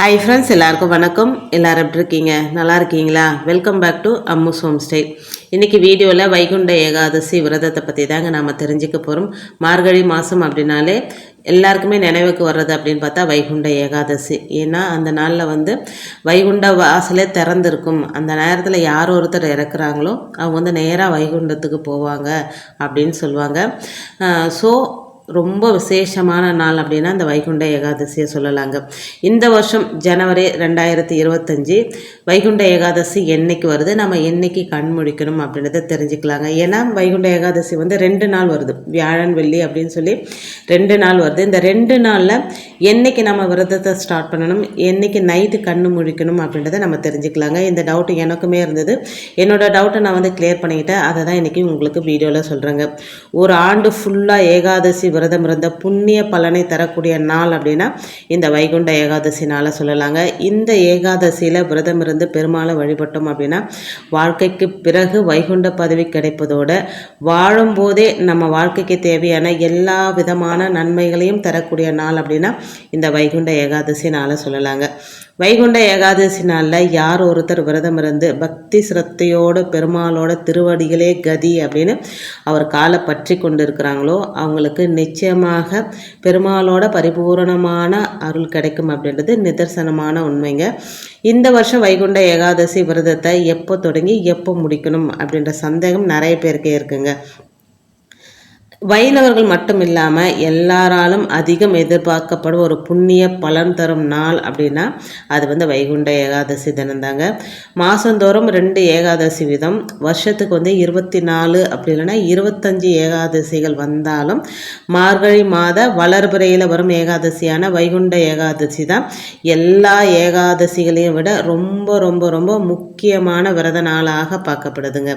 Hi friends எல்லாருக்கும் வணக்கம். எல்லாரும் எப்படி இருக்கீங்க? நல்லா இருக்கீங்களா? Welcome back to Ammu's home stay இன்றைக்கி வீடியோவில் வைகுண்ட ஏகாதசி விரதத்தை பற்றி தாங்க நாம் தெரிஞ்சுக்க போகிறோம் மார்கழி மாதம் அப்படின்னாலே எல்லாருக்குமே நினைவுக்கு வர்றது அப்படின்னு பார்த்தா வைகுண்ட ஏகாதசி. ஏன்னா அந்த நாளில் வந்து வைகுண்ட வாசலே திறந்திருக்கும். அந்த நேரத்தில் யார் ஒருத்தர் இறக்குறாங்களோ அவங்க வந்து நேராக வைகுண்டத்துக்கு போவாங்க அப்படின்னு சொல்லுவாங்க. ஸோ ரொம்ப விசேஷமான நாள் அப்படின்னா இந்த வைகுண்ட ஏகாதசியை சொல்லலாங்க. இந்த வருஷம் ஜனவரி ரெண்டாயிரத்தி இருபத்தஞ்சி வைகுண்ட ஏகாதசி என்னைக்கு வருது? நம்ம என்னைக்கு கண் முழிக்கணும் அப்படின்றத தெரிஞ்சுக்கலாங்க. ஏன்னா வைகுண்ட ஏகாதசி வந்து ரெண்டு நாள் வருது. வியாழன் வெள்ளி அப்படின்னு சொல்லி ரெண்டு நாள் வருது. இந்த ரெண்டு நாளில் என்னைக்கு நம்ம விரதத்தை ஸ்டார்ட் பண்ணணும்? என்னைக்கு நைட்டு கண்ணு முழிக்கணும் அப்படின்றத நம்ம தெரிஞ்சுக்கலாங்க. இந்த டவுட் எனக்குமே இருந்தது. என்னோட டவுட்டை நான் வந்து கிளியர் பண்ணிக்கிட்டேன் அதை தான் இன்றைக்கி உங்களுக்கு வீடியோவில் சொல்கிறேங்க ஒரு ஆண்டு ஃபுல்லாக ஏகாதசி விரதம் இருந்த புண்ணிய பலனை தரக்கூடிய நாள் அப்படின்னா இந்த வைகுண்ட ஏகாதசி நாளை சொல்லலாங்க. இந்த ஏகாதசியில் விரதம் இருந்து பெருமாளை வழிபட்டோம் அப்படின்னா வாழ்க்கைக்கு பிறகு வைகுண்ட பதவி கிடைப்பதோடு வாழும்போதே நம்ம வாழ்க்கைக்கு தேவையான எல்லா விதமான நன்மைகளையும் தரக்கூடிய நாள் அப்படின்னா இந்த வைகுண்ட ஏகாதசி நாளை சொல்லலாங்க. வைகுண்ட ஏகாதசி நாளில் யார் ஒருத்தர் விரதம் இருந்து பக்தி சிரத்தையோடு பெருமாளோட திருவடிகளே கதி அப்படின்னு அவர் காலை பற்றி கொண்டு இருக்கிறாங்களோ அவங்களுக்கு நிச்சயமாக பெருமாளோட பரிபூரணமான அருள் கிடைக்கும் அப்படின்றது நிதர்சனமான உண்மைங்க. இந்த வருஷம் வைகுண்ட ஏகாதசி விரதத்தை எப்போ தொடங்கி எப்போ முடிக்கணும் அப்படின்ற சந்தேகம் நிறைய பேருக்கே இருக்குங்க. வைணவர்கள் மட்டும் இல்லாமல் எல்லாராலும் அதிகம் எதிர்பார்க்கப்படும் ஒரு புண்ணிய பலன் தரும் நாள் அப்படின்னா அது வந்து வைகுண்ட ஏகாதசி தினந்தாங்க மாதந்தோறும் ரெண்டு ஏகாதசி விதம். வருஷத்துக்கு வந்து இருபத்தி நாலு அப்படி இல்லைன்னா இருபத்தஞ்சி ஏகாதசிகள் வந்தாலும் மார்கழி மாத வளர்பிறையில் வரும் ஏகாதசியான வைகுண்ட ஏகாதசி தான். எல்லா ஏகாதசிகளையும் விட ரொம்ப ரொம்ப ரொம்ப முக்கியமான விரத நாளாக பார்க்கப்படுதுங்க.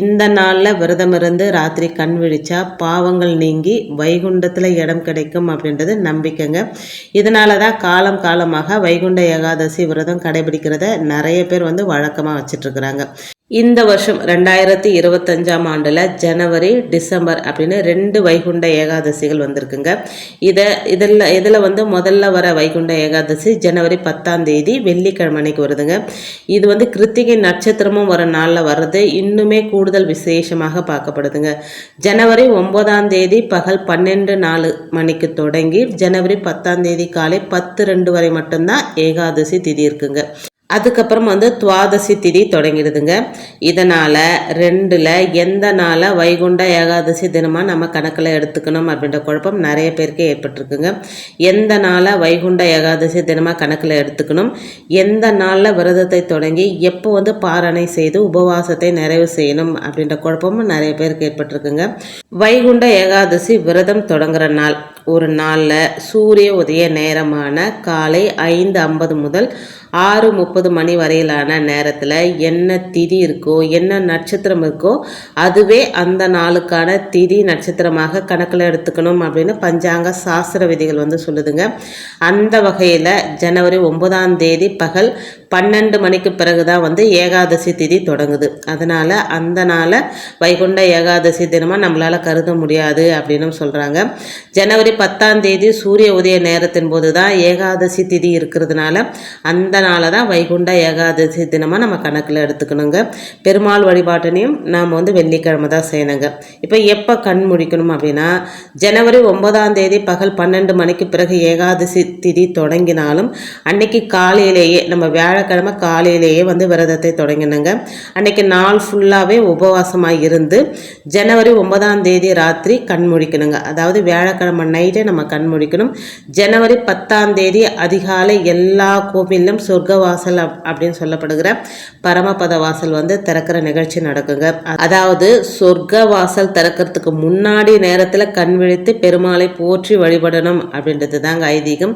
இந்த நாளில் விரதம் இருந்து ராத்திரி கண் விழிச்சா பா பாவங்கள் நீங்கி வைகுண்டத்தில் இடம் கிடைக்கும் அப்படின்றது நம்பிக்கைங்க. இதனால தான் காலம் காலமாக வைகுண்ட ஏகாதசி விரதம் கடைபிடிக்கிறத நிறைய பேர் வந்து வழக்கமாக வச்சிட்ருக்குறாங்க. இந்த வருஷம் ரெண்டாயிரத்தி இருபத்தஞ்சாம் ஆண்டில் ஜனவரி டிசம்பர் அப்படின்னு ரெண்டு வைகுண்ட ஏகாதசிகள் வந்திருக்குங்க. இதை இதில் இதில் வந்து முதல்ல வர வைகுண்ட ஏகாதசி ஜனவரி பத்தாம் தேதி வெள்ளிக்கிழமைக்கு வருதுங்க. இது வந்து கிருத்திகை நட்சத்திரமும் வர நாளில் வர்றது இன்னுமே கூடுதல் விசேஷமாக பார்க்கப்படுதுங்க. ஜனவரி ஒன்பதாம் தேதி பகல் பன்னெண்டு நாலு மணிக்கு தொடங்கி ஜனவரி பத்தாம் தேதி காலை பத்து ரெண்டு வரை மட்டும்தான் ஏகாதசி திதி இருக்குங்க. அதுக்கப்புறம் வந்து துவாதசி திதி தொடங்கிடுதுங்க. இதனால் ரெண்டில் எந்த நாளை வைகுண்ட ஏகாதசி தினமாக நம்ம கணக்கில் எடுத்துக்கணும் அப்படின்ற குழப்பம் நிறைய பேருக்கு ஏற்பட்டிருக்குங்க. எந்த நாளை வைகுண்ட ஏகாதசி தினமாக கணக்கில் எடுத்துக்கணும்? எந்த நாளில் விரதத்தை தொடங்கி எப்போ வந்து பாரணை செய்து உபவாசத்தை நிறைவு செய்யணும் அப்படின்ற குழப்பமும் நிறைய பேருக்கு ஏற்பட்டிருக்குங்க. வைகுண்ட ஏகாதசி விரதம் தொடங்குற நாள். ஒரு நாளில் சூரிய உதய நேரமான காலை ஐந்து ஐம்பது முதல் ஆறு முப்பது மணி வரையிலான நேரத்தில் என்ன திதி இருக்கோ என்ன நட்சத்திரம் இருக்கோ அதுவே அந்த நாளுக்கான திதி நட்சத்திரமாக கணக்கில் எடுத்துக்கணும் அப்படின்னு பஞ்சாங்க சாஸ்திர விதிகள் வந்து சொல்லுதுங்க. அந்த வகையில் ஜனவரி ஒன்பதாம் தேதி பகல் பன்னெண்டு மணிக்கு பிறகு தான் வந்து ஏகாதசி திதி தொடங்குது. அதனால் அந்த நாளை வைகுண்ட ஏகாதசி தினமாக நம்மளால் கருத முடியாது அப்படின்னு சொல்கிறாங்க ஜனவரி பத்தாம் தேதி சூரிய உதய நேரத்தின் போது தான் ஏகாதசி திதி இருக்கிறதுனால அந்த நாளை தான் வைகுண்ட ஏகாதசி தினமாக நம்ம கணக்கில் எடுத்துக்கணுங்க. பெருமாள் வழிபாட்டினையும் நாம் வந்து வெள்ளிக்கிழமை தான் செய்யணுங்க. இப்போ எப்போ கண் முடிக்கணும் அப்படின்னா ஜனவரி ஒன்பதாம் தேதி பகல் பன்னெண்டு மணிக்கு பிறகு ஏகாதசி திதி தொடங்கினாலும் அன்னைக்கு காலையிலேயே நம்ம வியாழக்கிழமை காலையிலேயே வந்து விரதத்தை தொடங்கினுங்க. அன்னைக்கு நாள் ஃபுல்லாகவே உபவாசமாக இருந்து ஜனவரி ஒன்பதாம் தேதி ராத்திரி கண் முடிக்கணுங்க அதாவது வியாழக்கிழமை நைட்டே நம்ம கண் முடிக்கணும் ஜனவரி பத்தாம் தேதி அதிகாலை எல்லா கோவிலும் சொர்க்க வாசல் அப்படின்னு சொல்லப்படுகிற பரமபத வாசல் வந்து திறக்கிற நிகழ்ச்சி நடக்குங்க. அதாவது சொர்க்க வாசல் திறக்கிறதுக்கு முன்னாடி நேரத்தில் கண் விழித்து பெருமாளை போற்றி வழிபடணும் அப்படின்றது தாங்க ஐதீகம்.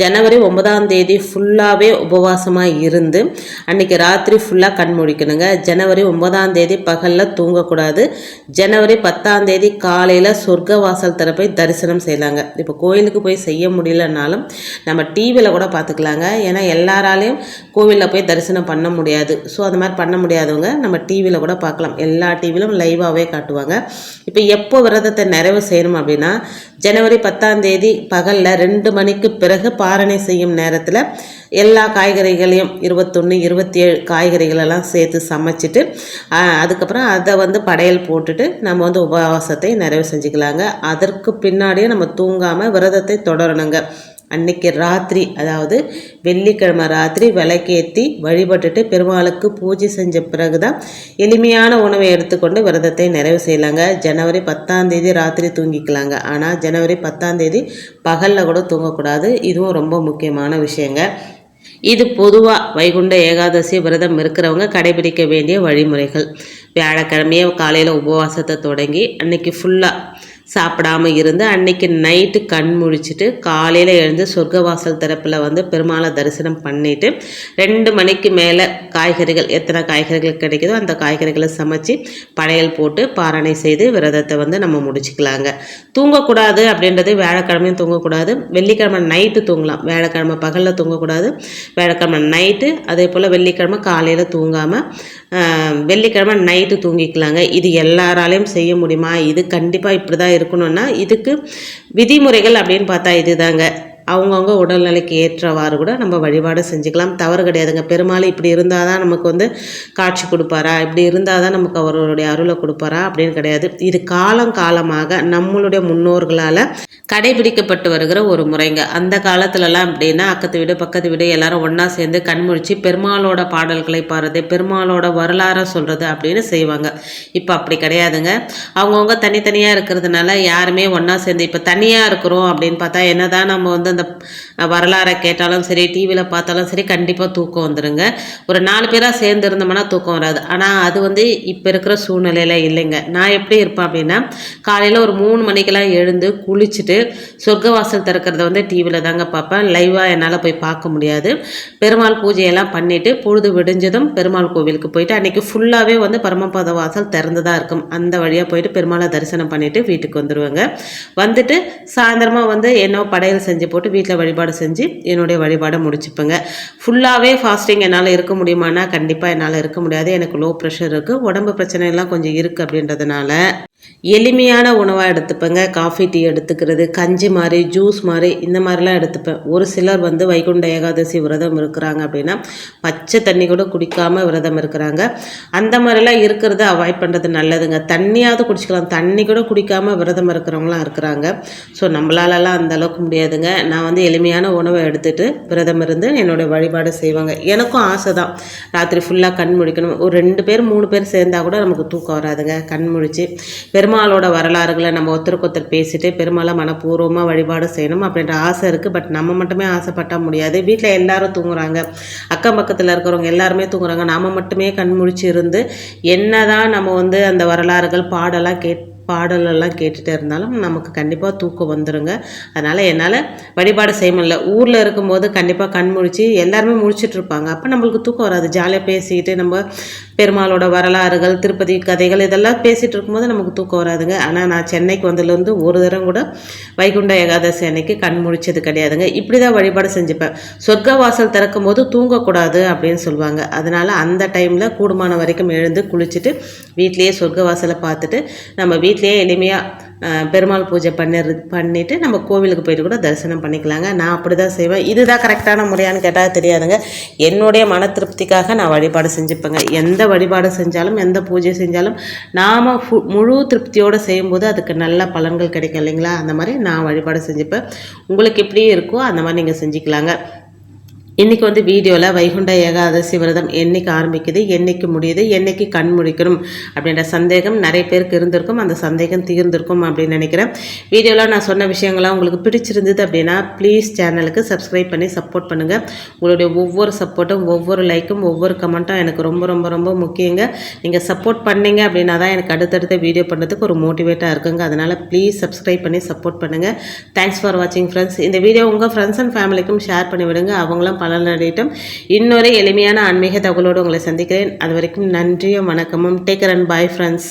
ஜனவரி ஒன்பதாம் தேதி ஃபுல்லாகவே உபவாசமாக இருந்து அன்னைக்கு ராத்திரி ஃபுல்லாக கண் முடிக்கணுங்க. ஜனவரி ஒன்பதாம் தேதி பகலில் தூங்கக்கூடாது. ஜனவரி பத்தாம் தேதி காலையில் சொர்க்க வாசல் திறப்பை தரிசனம் செய்யலாங்க. இப்போ கோயிலுக்கு போய் செய்ய முடியலனாலும் நம்ம டிவியில் கூட பார்த்துக்கலாங்க ஏன்னா எல்லாராலையும் கோவிலில் போய் தரிசனம் பண்ண முடியாது. ஸோ அது மாதிரி பண்ண முடியாதவங்க நம்ம டிவியில் கூட பார்க்கலாம் எல்லா டிவிலும் லைவாகவே காட்டுவாங்க. இப்போ எப்போ விரதத்தை நிறைவு செய்யணும் அப்படின்னா ஜனவரி பத்தாம் தேதி பகலில் ரெண்டு மணிக்கு பிறகு பாரணை செய்யும் நேரத்தில் எல்லா காய்கறிகளையும் இருபத்தொன்று இருபத்தி ஏழு காய்கறிகளெல்லாம் சேர்த்து சமைச்சிட்டு அதுக்கப்புறம் அதை வந்து படையல் போட்டுட்டு நம்ம வந்து உபவாசத்தை நிறைவு செஞ்சுக்கலாங்க. அதற்கு பின்னாடியே நம்ம தூங்காமல் விரதத்தை தொடரணுங்க. அன்னைக்கு ராத்திரி அதாவது வெள்ளிக்கிழமை ராத்திரி விளக்கேற்றி வழிபட்டுட்டு பெருமாளுக்கு பூஜை செஞ்ச பிறகு தான் எளிமையான உணவை எடுத்துக்கொண்டு விரதத்தை நிறைவு செய்யலாங்க. ஜனவரி பத்தாம் தேதி ராத்திரி தூங்கிக்கலாங்க. ஆனால் ஜனவரி பத்தாம் தேதி பகலில் கூட தூங்கக்கூடாது. இதுவும் ரொம்ப முக்கியமான விஷயங்க. இது பொதுவாக வைகுண்ட ஏகாதசி விரதம் இருக்கிறவங்க கடைபிடிக்க வேண்டிய வழிமுறைகள். வியாழக்கிழமையே காலையில் உபவாசத்தை தொடங்கி அன்னைக்கு ஃபுல்லாக சாப்பிடாம இருந்து அன்னைக்கு நைட்டு கண் முழிச்சிட்டு காலையில் எழுந்து சொர்க்கவாசல் தரப்பில் வந்து பெருமாளை தரிசனம் பண்ணிவிட்டு ரெண்டு மணிக்கு மேலே காய்கறிகள் எத்தனை காய்கறிகள் கிடைக்குதோ அந்த காய்கறிகளை சமைச்சு படையல் போட்டு பாரணை செய்து விரதத்தை வந்து நம்ம முடிச்சுக்கலாங்க. தூங்கக்கூடாது அப்படின்றது வியாழக்கிழமையும் தூங்கக்கூடாது. வெள்ளிக்கிழமை நைட்டு தூங்கலாம். வியாழக்கிழமை பகலில் தூங்கக்கூடாது. வியாழக்கிழமை நைட்டு அதே போல் வெள்ளிக்கிழமை காலையில் தூங்காமல் வெள்ளிக்கிழமை நைட்டு தூங்கிக்கலாங்க. இது எல்லாராலையும் செய்ய முடியுமா? இது கண்டிப்பாக இப்படி தான் இருக்கணும்னா இதுக்கு விதிமுறைகள் அப்படின்னு பார்த்தா இதுதாங்க. அவங்கவுங்க உடல்நிலைக்கு ஏற்றவாறு கூட நம்ம வழிபாடு செஞ்சுக்கலாம். தவறு கிடையாதுங்க. பெருமாள் இப்படி இருந்தால் தான் நமக்கு வந்து காட்சி கொடுப்பாரா? இப்படி இருந்தால் தான் நமக்கு அவருடைய அருளை கொடுப்பாரா? அப்படின்னு கிடையாது. இது காலம் காலமாக நம்மளுடைய முன்னோர்களால் கடைபிடிக்கப்பட்டு வருகிற ஒரு முறைங்க. அந்த காலத்துலலாம் அப்படின்னா அக்கத்து வீடு பக்கத்து வீடு எல்லாரும் ஒன்றா சேர்ந்து கண்முழிச்சு பெருமாளோட பாடல்களை பாடுறது பெருமாளோட வரலாறை சொல்கிறது அப்படின்னு செய்வாங்க. இப்போ அப்படி கிடையாதுங்க. அவங்கவுங்க தனித்தனியாக இருக்கிறதுனால யாருமே ஒன்றா சேர்ந்து இப்போ தனியாக இருக்கிறோம் அப்படின்னு பார்த்தா என்ன தான் நம்ம வந்து அந்த வரலாறை கேட்டாலும் சரி டிவியில் பார்த்தாலும் சரி கண்டிப்பாக தூக்கம் வந்துடுங்க ஒரு நாலு பேராக சேர்ந்து இருந்தோம்னா தூக்கம் வராது. ஆனால் அது வந்து இப்போ இருக்கிற சூழ்நிலையில் இல்லைங்க. நான் எப்படி இருப்பேன் அப்படின்னா காலையில் ஒரு மூணு மணிக்கெல்லாம் எழுந்து குளிச்சுட்டு சொர்க்கவாசல் திறக்கிறத வந்து டிவியில் தாங்க பார்ப்பேன். லைவாக என்னால் போய் பார்க்க முடியாது. பெருமாள் பூஜையெல்லாம் பண்ணிவிட்டு பொழுது விடிஞ்சதும் பெருமாள் கோவிலுக்கு போயிட்டு அன்றைக்கி ஃபுல்லாகவே வந்து பரமபத வாசல் திறந்து தான் இருக்கும். அந்த வழியாக போயிட்டு பெருமாளை தரிசனம் பண்ணிவிட்டு வீட்டுக்கு வந்துடுவேங்க வந்துட்டு சாயந்தரமாக வந்து என்னோ படையல் செஞ்சு போட்டு வீட்டில் வழிபாடு செஞ்சு என்னுடைய வழிபாடை முடிச்சுப்பேங்க. ஃபுல்லாகவே ஃபாஸ்டிங் என்னால் இருக்க முடியுமானா கண்டிப்பாக என்னால் இருக்க முடியாது. எனக்கு லோ ப்ரெஷர் இருக்குது உடம்பு பிரச்சனை எல்லாம் கொஞ்சம் இருக்குது அப்படின்றதுனால எளிமையான உணவாக எடுத்துப்பேங்க. காஃபி டீ எடுத்துக்கிறது கஞ்சி மாதிரி ஜூஸ் மாதிரி இந்த மாதிரிலாம் எடுத்துப்பேன். ஒரு சிலர் வந்து வைகுண்ட ஏகாதசி விரதம் இருக்கிறாங்க அப்படின்னா பச்சை தண்ணி கூட குடிக்காமல் விரதம் இருக்கிறாங்க. அந்த மாதிரிலாம் இருக்கிறத அவாய்ட் பண்ணுறது நல்லதுங்க. தண்ணியாவது குடிச்சிக்கலாம். தண்ணி கூட குடிக்காமல் விரதம் இருக்கிறவங்களாம் இருக்கிறாங்க. ஸோ நம்மளாலலாம் அந்த அளவுக்கு முடியாதுங்க. நான் வந்து எளிமையான உணவை எடுத்துகிட்டு விரதம் இருந்து என்னோடய வழிபாடு செய்வாங்க. எனக்கும் ஆசை தான் ராத்திரி ஃபுல்லாக கண் முழிக்கணும். ஒரு ரெண்டு பேர் மூணு பேர் சேர்ந்தால் கூட நமக்கு தூக்கம் வராதுங்க. கண் முழிச்சு பெருமாளோட வரலாறுகளை நம்ம ஒருத்தருக்கு ஒருத்தர் பேசிட்டு பெருமாளை மனப்பூர்வமாக வழிபாடு செய்யணும் அப்படின்ற ஆசை இருக்குது பட் நம்ம மட்டுமே ஆசைப்பட்டால் முடியாது. வீட்டில் எல்லாரும் தூங்குறாங்க. அக்கம் பக்கத்தில் இருக்கிறவங்க எல்லாருமே தூங்குறாங்க. நாம் மட்டுமே கண் முழிச்சு இருந்து என்ன தான் நம்ம வந்து அந்த வரலாறுகள் பாடலாம் கேட் பாடலெல்லாம் கேட்டுகிட்டே இருந்தாலும் நமக்கு கண்டிப்பாக தூக்கம் வந்துடுங்க அதனால் என்னால் வழிபாடு செய்ய முடியல. ஊரில் இருக்கும்போது கண்டிப்பாக கண் முழிச்சு எல்லாருமே முழிச்சிட்டு இருப்பாங்க. அப்போ நம்மளுக்கு தூக்கம் வராது. ஜாலியாக பேசிக்கிட்டு நம்ம பெருமாளோட வரலாறுகள் திருப்பதி கதைகள் இதெல்லாம் பேசிகிட்டு இருக்கும்போது நமக்கு தூக்கம் வராதுங்க. ஆனால் நான் சென்னைக்கு வந்ததுலேருந்து ஒரு தரம் கூட வைகுண்ட ஏகாதசி அன்னைக்கு கண் முழிச்சது கிடையாதுங்க. இப்படி தான் வழிபாடு செஞ்சுப்பேன். சொர்க்க வாசல் திறக்கும் போது தூங்கக்கூடாது அப்படின்னு சொல்லுவாங்க. அதனால் அந்த டைமில் கூடுமான வரைக்கும் எழுந்து குளிச்சுட்டு வீட்லேயே சொர்க்க வாசலை பார்த்துட்டு நம்ம வீட்டில் வீட்லேயே எளிமையாக பெருமாள் பூஜை பண்ணிடு பண்ணிவிட்டு நம்ம கோவிலுக்கு போயிட்டு கூட தரிசனம் பண்ணிக்கலாங்க. நான் அப்படி தான் செய்வேன். இதுதான் கரெக்டான முறையான்னு கேட்டால் தெரியாதுங்க. என்னுடைய மன திருப்திக்காக நான் வழிபாடு செஞ்சுப்பேங்க. எந்த வழிபாடு செஞ்சாலும் எந்த பூஜை செஞ்சாலும் நாம் முழு திருப்தியோடு செய்யும்போது அதுக்கு நல்ல பலன்கள் கிடைக்கும் இல்லைங்களா? அந்த மாதிரி நான் வழிபாடு செஞ்சுப்பேன். உங்களுக்கு எப்படி இருக்கோ அந்த மாதிரி நீங்கள் செஞ்சுக்கலாங்க. இன்றைக்கி வந்து வீடியோவில் வைகுண்ட ஏகாதசி விரதம் என்றைக்கு ஆரம்பிக்குது என்றைக்கு முடியுது என்றைக்கு கண் முடிக்கணும் அப்படின்ற சந்தேகம் நிறைய பேருக்கு இருந்திருக்கும். அந்த சந்தேகம் தீர்ந்திருக்கும் அப்படின்னு நினைக்கிறேன். வீடியோவில் நான் சொன்ன விஷயங்கள்லாம் உங்களுக்கு பிடிச்சிருந்தது அப்படின்னா ப்ளீஸ் சேனலுக்கு சப்ஸ்கிரைப் பண்ணி சப்போர்ட் பண்ணுங்கள் உங்களுடைய ஒவ்வொரு சப்போர்ட்டும் ஒவ்வொரு லைக்கும் ஒவ்வொரு கமெண்ட்டும் எனக்கு ரொம்ப ரொம்ப ரொம்ப முக்கியங்க. நீங்கள் சப்போர்ட் பண்ணீங்க அப்படின்னா தான் எனக்கு அடுத்தடுத்த வீடியோ பண்ணுறதுக்கு ஒரு மோட்டிவேட்டாக இருக்குங்க. அதனால் ப்ளீஸ் சப்ஸ்கிரைப் பண்ணி சப்போர்ட் பண்ணுங்கள் தேங்க்ஸ் ஃபார் வாட்சிங் ஃப்ரெண்ட்ஸ் இந்த வீடியோ உங்கள் ஃப்ரெண்ட்ஸ் அண்ட் ஃபேமிலிக்கும் ஷேர் பண்ணி விடுங்க. அவங்களும் பலனடையட்டும் இன்னொரு எளிமையான ஆன்மீக தகவலோடு உங்களை சந்திக்கிறேன். அது வரைக்கும் நன்றியும் வணக்கமும். Taker and bye friends